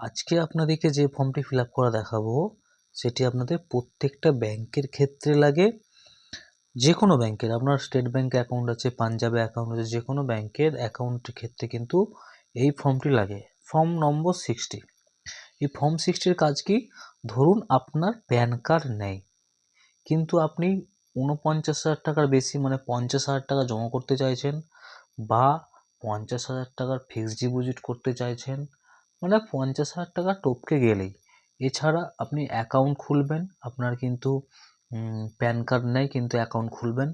আজকে আপনাদেরকে যে ফর্মটি ফিল করা দেখাবো, সেটি আপনাদের প্রত্যেকটা ব্যাংকের ক্ষেত্রে লাগে। যে কোনো ব্যাংকের, আপনার স্টেট ব্যাংকে অ্যাকাউন্ট আছে, পাঞ্জাবে অ্যাকাউন্ট আছে যে কোনো ব্যাংকের অ্যাকাউন্টের ক্ষেত্রে কিন্তু এই ফর্মটি লাগে। Form number sixty. এই ফর্ম সিক্সটির কাজ কি? ধরুন আপনার প্যান কার্ড নেই, কিন্তু আপনি ঊনপঞ্চাশ হাজার টাকার বেশি মানে পঞ্চাশ হাজার টাকা জমা করতে চাইছেন বা পঞ্চাশ হাজার টাকার ফিক্সড ডিপোজিট করতে চাইছেন মানে পঞ্চাশ হাজার টাকা টপকে গেলেই। এছাড়া আপনি অ্যাকাউন্ট খুলবেন, আপনার কিন্তু প্যান কার্ড নেই কিন্তু অ্যাকাউন্ট খুলবেন।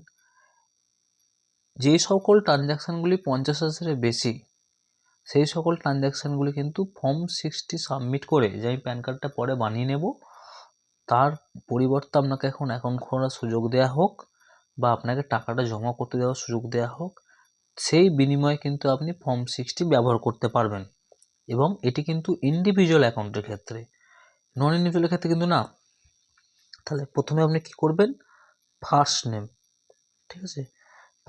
যে সকল ট্রানজ্যাকশানগুলি পঞ্চাশ হাজারের বেশি, সেই সকল ট্রানজ্যাকশানগুলি কিন্তু ফর্ম সিক্সটি সাবমিট করে যে আমি প্যান কার্ডটা পরে বানিয়ে নেব, তার পরিবর্তে আপনাকে এখন অ্যাকাউন্ট খোলার সুযোগ দেওয়া হোক বা আপনাকে টাকাটা জমা করতে দেওয়ার সুযোগ দেওয়া হোক, সেই বিনিময়ে কিন্তু আপনি ফর্ম সিক্সটি ব্যবহার করতে পারবেন। এবং এটি কিন্তু ইন্ডিভিজুয়াল অ্যাকাউন্টের ক্ষেত্রে। নন ইন্ডিভিজুয়ালের ক্ষেত্রে কিন্তু না। তাহলে প্রথমে আপনি কি করবেন? ফার্স্ট নেম ঠিক আছে?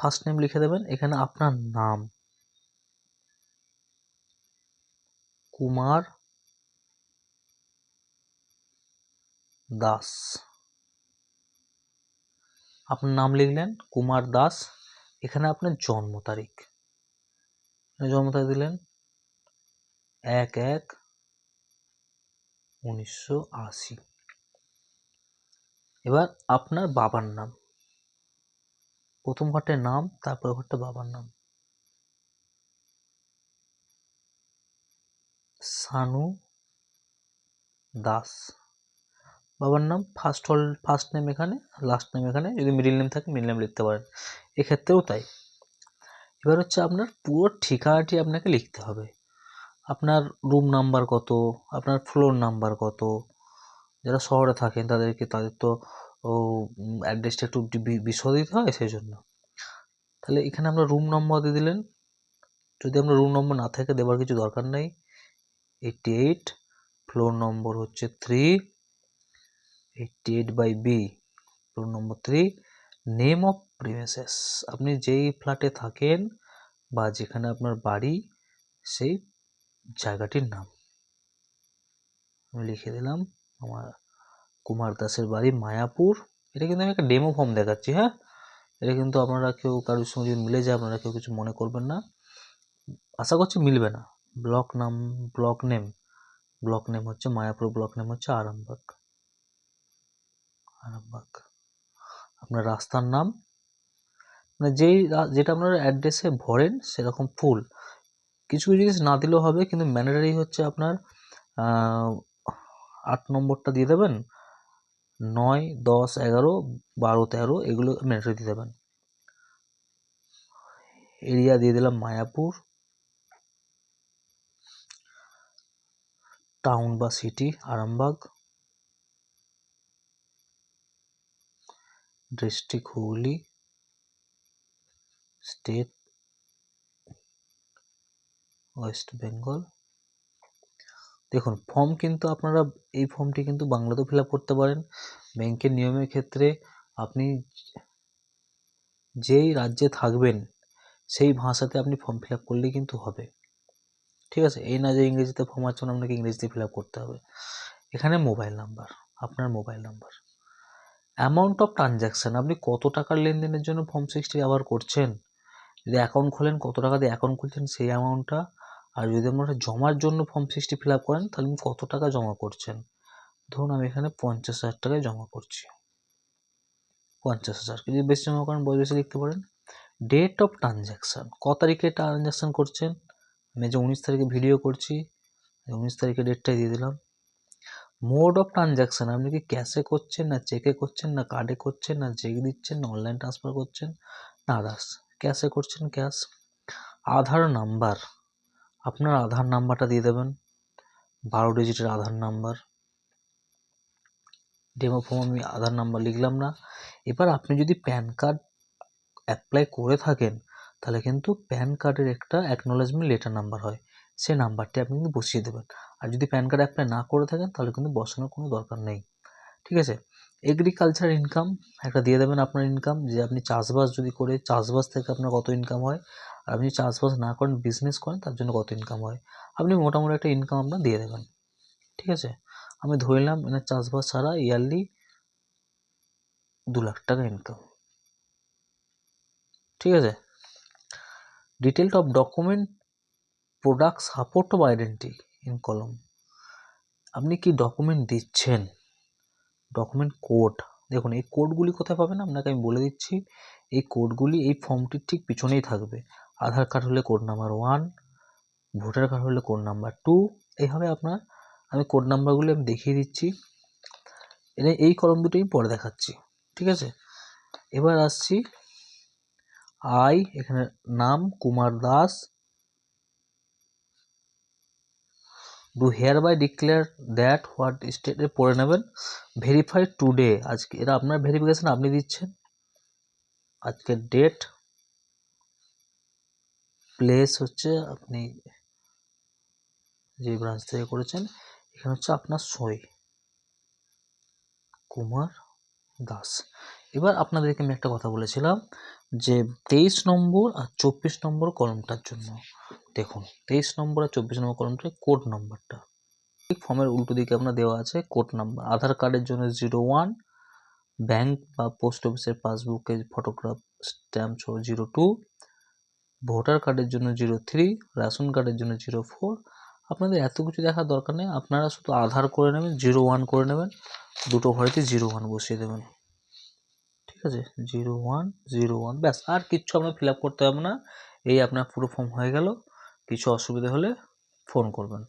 ফার্স্ট নেম লিখে দেবেন, এখানে আপনার নাম। কুমার দাস। আপনার নাম লিখলেন, কুমার দাস। এখানে আপনার জন্ম তারিখ। জন্ম তারিখ দিলেন এক এক উনিশশো আশি। এবার আপনার বাবার নাম। প্রথম ঘরটা নাম তারপর ঘরটা বাবার নাম। সানু দাস। বাবার নাম ফার্স্ট হল ফার্স্ট নেম এখানে লাস্ট নেম এখানে। যদি মিডিল নেম থাকে মিডিল নেম লিখতে পারেন। এক্ষেত্রেও তাই। এবার হচ্ছে আপনার পুরো ঠিকানাটি আপনাকে লিখতে হবে। আপনার রুম নাম্বার কত? আপনার ফ্লোর নাম্বার কত? যারা শহরে থাকেন, তাদেরকে তাদের তো, ও অ্যাড্রেসটা একটু বিশদ দিতে হয় সেই জন্য তাহলে এখানে আমরা রুম নম্বর দিয়ে দিলেন। যদি আপনার রুম নম্বর না থাকে দেওয়ার কিছু দরকার নেই। এইটটি এইট ফ্লোর নম্বর হচ্ছে three eighty eight by B floor number three name of premises আপনি যেই ফ্ল্যাটে থাকেন বা যেখানে আপনার বাড়ি, সেই জায়গাটির নাম। আমি লিখে দিলাম আমার কুমার দাসের বাড়ি মায়াপুর। এটা কিন্তু আমি একটা ডেমো ফর্ম দেখাচ্ছি হ্যাঁ? এটা কিন্তু আপনারা কেউ কারোর সঙ্গে যদি মিলে যায়, আপনারা কেউ কিছু মনে করবেন না। আশা করছি মিলবে না। ব্লক নাম ব্লক নেম ব্লক নেম হচ্ছে মায়াপুর ব্লক নেম হচ্ছে আরামবাগ। আরামবাগ। আপনার রাস্তার নাম? মানে যেই যেটা আপনার অ্যাড্রেসে ভরেন, সেরকম ফুল। কিছু কিছু জিনিস না দিলেও হবে, কিন্তু ম্যান্ডেটারি হচ্ছে আপনার আট নম্বরটা দিয়ে দেবেন। নয়, দশ, এগারো, বারো, তেরো, এগুলো ম্যান্ডেটারি দিয়ে দেবেন। এরিয়া দিয়ে দিলাম মায়াপুর। টাউন বা city Arambagh. District Hooghly. State West Bengal. দেখুন ফর্ম কিন্তু আপনারা, এই ফর্মটি কিন্তু বাংলাতেও ফিল করতে পারেন। ব্যাংকের নিয়মের ক্ষেত্রে আপনি যেই রাজ্যে থাকবেন, সেই ভাষাতে আপনি ফর্ম ফিল করলেই কিন্তু হবে। ঠিক আছে? এই না যে ইংরেজিতে ফর্ম আছে আপনাকে ইংরেজিতে ফিল করতে হবে। এখানে মোবাইল নাম্বার আপনার mobile number amount of transaction আপনি কত টাকার লেনদেনের জন্য ফর্ম সিক্সটি ব্যবহার করছেন? যদি অ্যাকাউন্ট খোলেন, কত টাকা দিয়ে অ্যাকাউন্ট খুলছেন, সেই অ্যামাউন্টটা আর যদি আপনারা জমার জন্য ফর্ম সিক্সটি ফিল আপ করেন, তাহলে আপনি কত টাকা জমা করছেন? ধরুন আমি এখানে পঞ্চাশ হাজার টাকায় জমা করছি। পঞ্চাশ হাজার। যদি বেশি জমা করেন বই বেশি লিখতে পারেন। ডেট অফ ট্রানজ্যাকশান ক তারিখে ট্রানজ্যাকশান করছেন? আমি যে উনিশ তারিখে ভিডিও করছি উনিশ তারিখে ডেটটাই দিয়ে দিলাম। মোড অফ ট্রানজ্যাকশান আপনি কি ক্যাশে করছেন, না চেকে করছেন, না কার্ডে করছেন, না চেক দিচ্ছেন, না অনলাইন ট্রান্সফার করছেন? না আদার্স ক্যাশে করছেন ক্যাশ আধার নাম্বার আপনার আধার নাম্বারটা দিয়ে দেবেন। বারো ডিজিটের আধার নাম্বার। ডেমো ফর্ম আমি আধার নাম্বার লিখলাম না। এবার আপনি যদি প্যান কার্ড অ্যাপ্লাই করে থাকেন, তাহলে কিন্তু প্যান কার্ডের একটা অ্যাকনোলেজমেন্ট লেটার নাম্বার হয়। সে নাম্বারটি আপনি কিন্তু বসিয়ে দেবেন। আর যদি প্যান কার্ড অ্যাপ্লাই না করে থাকেন, তাহলে কিন্তু বসানোর কোনো দরকার নেই। ঠিক আছে? এগ্রিকালচার ইনকাম একটা দিয়ে দেবেন আপনার ইনকাম যে আপনি চাষবাস যদি করে, চাষবাস থেকে আপনার কত ইনকাম হয়? আপনি চাষবাস না করেন বিজনেস করেন, তার জন্য কত ইনকাম হয়? আপনি মোটামুটি একটা ইনকাম আপনার দিয়ে দেবেন। ঠিক আছে? আমি ধরলাম এনার চাষবাস ছাড়া ইয়ারলি দু লাখ টাকা ইনকাম ঠিক আছে? Detail of document product support of identity in column আপনি কি ডকুমেন্ট দিচ্ছেন? ডকুমেন্ট কোড দেখুন, এই কোডগুলি কোথায় পাবেন? আপনাকে আমি বলে দিচ্ছি, এই কোডগুলি এই ফর্মটির ঠিক পিছনেই থাকবে। আধার কার্ড হলে code number one voter card হলে কোড নাম্বার টু এইভাবে আপনার আমি কোড নাম্বারগুলি আমি দেখিয়ে দিচ্ছি। এটা এই কলম দুটো আমি পরে দেখাচ্ছি, ঠিক আছে? এবার আসছি আই এখানে নাম, Kumar Das do hereby declare that what স্টেটে পড়ে নেবেন ভেরিফাই টুডে আজকে, এটা আপনার ভেরিফিকেশান আপনি দিচ্ছেন, আজকের ডেট প্লেস হচ্ছে আপনি যে ব্রাঞ্চ থেকে করেছেন, এখানে হচ্ছে আপনার সই। কুমার দাস। এবার আপনাদেরকে আমি একটা কথা বলেছিলাম যে তেইশ নম্বর আর চব্বিশ নম্বর কলমটার জন্য। দেখুন, তেইশ নম্বর আর চব্বিশ নম্বর কলমটা কোড নাম্বারটা। ঠিক ফর্মের উল্টো দিকে আপনার দেওয়া আছে কোড নাম্বার। আধার কার্ডের জন্য জিরো ওয়ান, ব্যাংক বা পোস্ট অফিসের পাসবুকের ফটোগ্রাফ স্ট্যাম্প সহ জিরো টু। ভোটার কার্ডের জন্য জিরো থ্রি রেশন কার্ডের জন্য জিরো ফোর আপনাদের এত কিছু দেখার দরকার নেই। আপনারা শুধু আধার করে নেবেন জিরো ওয়ান করে নেবেন। দুটো ঘরেতে জিরো ওয়ান বসিয়ে দেবেন। ঠিক আছে? জিরো ওয়ান জিরো ওয়ান ব্যাস, আর কিচ্ছু আপনার ফিল আপ করতে হবে না। এই আপনার পুরো ফর্ম হয়ে গেল। কিছু অসুবিধা হলে ফোন করবেন।